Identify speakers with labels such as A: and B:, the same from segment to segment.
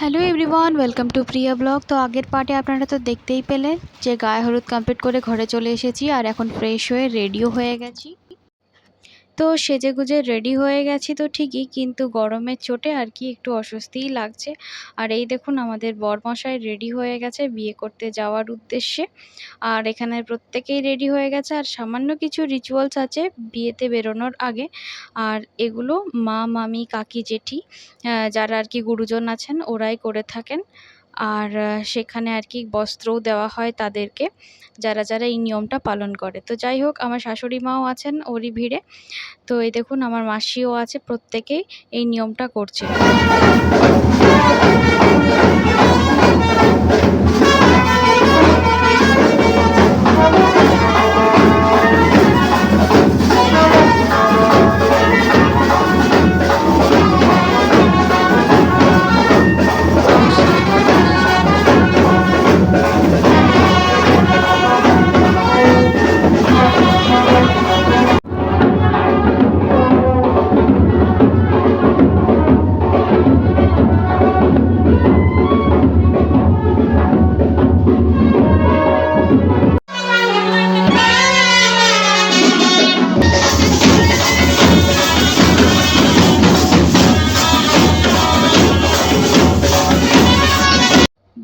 A: Hello everyone welcome to Priya blog তো আগের পার্টে আপনারা তো দেখতেই পেলেন যে গায়ে হলুদ কমপ্লিট করে ঘরে চলে এসেছি আর এখন ফ্রেশ হয়ে রেডিও হয়ে গেছি। তো সেজে গুজে রেডি হয়ে গেছি তো ঠিকই, কিন্তু গরমের চোটে আর কি একটু অস্বস্তিই লাগছে। আর এই দেখুন আমাদের বরমশাই রেডি হয়ে গেছে বিয়ে করতে যাওয়ার উদ্দেশ্যে। আর এখানে প্রত্যেকেই রেডি হয়ে গেছে। আর সামান্য কিছু রিচুয়ালস আছে বিয়েতে বেরোনোর আগে। আর এগুলো মা, মামি, কাকি, জেঠি যারা আর কি গুরুজন আছেন ওরাই করে থাকেন। আর সেখানে আর কি বস্ত্রও দেওয়া হয় তাদেরকে, যারা যারা এই নিয়মটা পালন করে। তো যাই হোক, আমার শাশুড়ি মাও আছেন ওরই ভিড়ে। তো এই দেখুন, আমার মাসিও আছে, প্রত্যেকেই এই নিয়মটা করছে।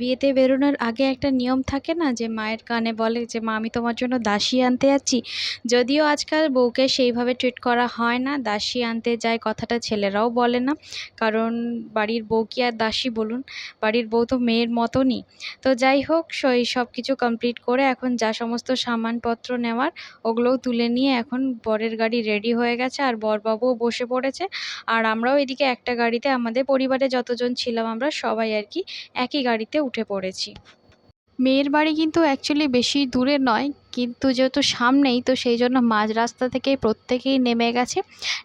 A: বিয়েতে বেরোনোর আগে একটা নিয়ম থাকে না যে মায়ের কানে বলে যে, মা, আমি তোমার জন্য দাসী আনতে যাচ্ছি। যদিও আজকাল বউকে সেইভাবে ট্রিট করা হয় না, দাসী আনতে যায় কথাটা ছেলেরাও বলে না। কারণ বাড়ির বউ কি আর দাসী বলুন? বাড়ির বউ তো মেয়ের মতনই। তো যাই হোক সেই সব কিছু কমপ্লিট করে এখন যা সমস্ত সামানপত্র নেওয়ার, ওগুলোও তুলে নিয়ে এখন বরের গাড়ি রেডি হয়ে গেছে আর বরবাবুও বসে পড়েছে। আর আমরাও এদিকে একটা গাড়িতে, আমাদের পরিবারে যতজন ছিলাম আমরা, সবাই আর কি একই গাড়িতে উঠে পড়েছি। মেয়ের বাড়ি কিন্তু অ্যাকচুয়ালি বেশি দূরে নয়, কিন্তু যেহেতু সামনেই, তো সেই জন্য মাঝ রাস্তা থেকে প্রত্যেকেই নেমে গেছে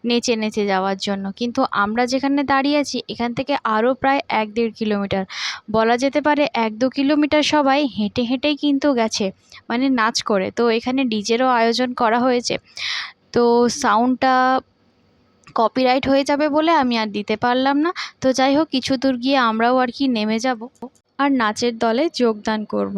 A: নেচে নেচে যাওয়ার জন্য। কিন্তু আমরা যেখানে দাঁড়িয়ে আছি, এখান থেকে আরও প্রায় এক দেড় কিলোমিটার। বলা যেতে পারে এক দু কিলোমিটার সবাই হেঁটে হেঁটেই কিন্তু গেছে মানে নাচ করে। তো এখানে ডিজেরও আয়োজন করা হয়েছে। তো সাউন্ডটা কপিরাইট হয়ে যাবে বলে আমি আর দিতে পারলাম না। তো যাই হোক, কিছু দূর গিয়ে আমরাও আর কি নেমে যাব। আর নাচের দলে যোগদান করব।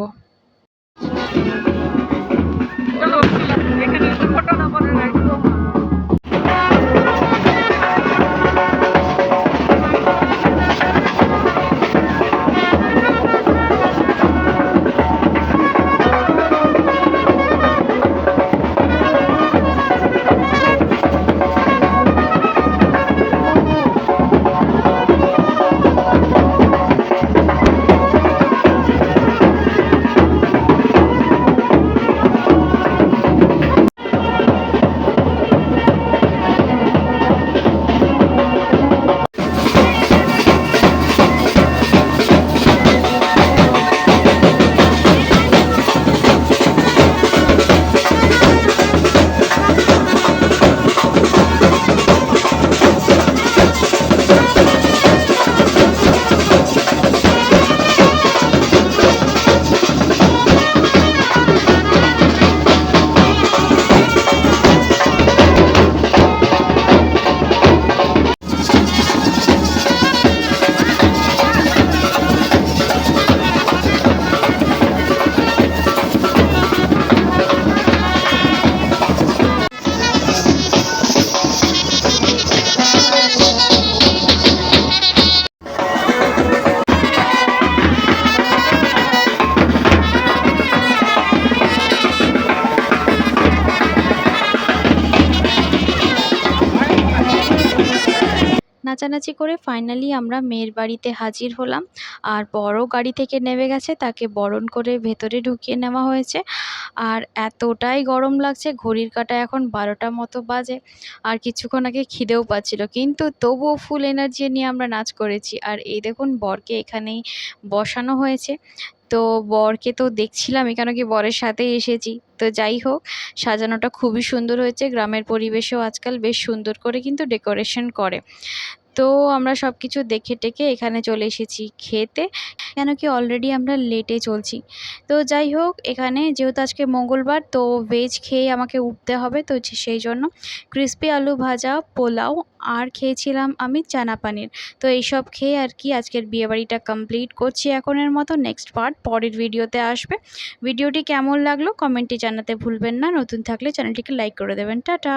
A: নাচানাচি করে ফাইনালি আমরা মেয়ের বাড়িতে হাজির হলাম। আর বড় গাড়ি থেকে নেমে গেছে, তাকে বরণ করে ভেতরে ঢুকিয়ে নেওয়া হয়েছে। আর এতটাই গরম লাগছে, ঘড়ির কাঁটা এখন বারোটা মতো বাজে। আর কিছুক্ষণ আগে খিদেও পাচ্ছিল, কিন্তু তবুও ফুল এনার্জি নিয়ে আমরা নাচ করেছি। আর এই দেখুন, বরকে এখানেই বসানো হয়েছে। তো বরকে তো দেখছিলামই কেন কি বরের সাথেই এসেছি। তো যাই হোক, সাজানোটা খুবই সুন্দর হয়েছে, গ্রামের পরিবেশেও আজকাল বেশ সুন্দর করে কিন্তু ডেকোরেশন করে। তো আমরা সব কিছু দেখে টেকে এখানে চলে এসেছি খেতে, কেন কি অলরেডি আমরা লেটে চলছি। তো যাই হোক, এখানে যেহেতু আজকে মঙ্গলবার, তো ভেজ খেয়ে আমাকে উঠতে হবে, তো সেই জন্য ক্রিস্পি আলু ভাজা, পোলাও আর খেয়েছিলাম আমি চানা পানির। তো এইসব খেয়ে আর কি আজকের বিয়েবাড়িটা কমপ্লিট করছি এখনের মতো। নেক্সট পার্ট পরের ভিডিওতে আসবে। ভিডিওটি কেমন লাগল কমেন্টে জানাতে ভুলবেন না। নতুন থাকলে চ্যানেলটিকে লাইক করে দেবেন। টাটা।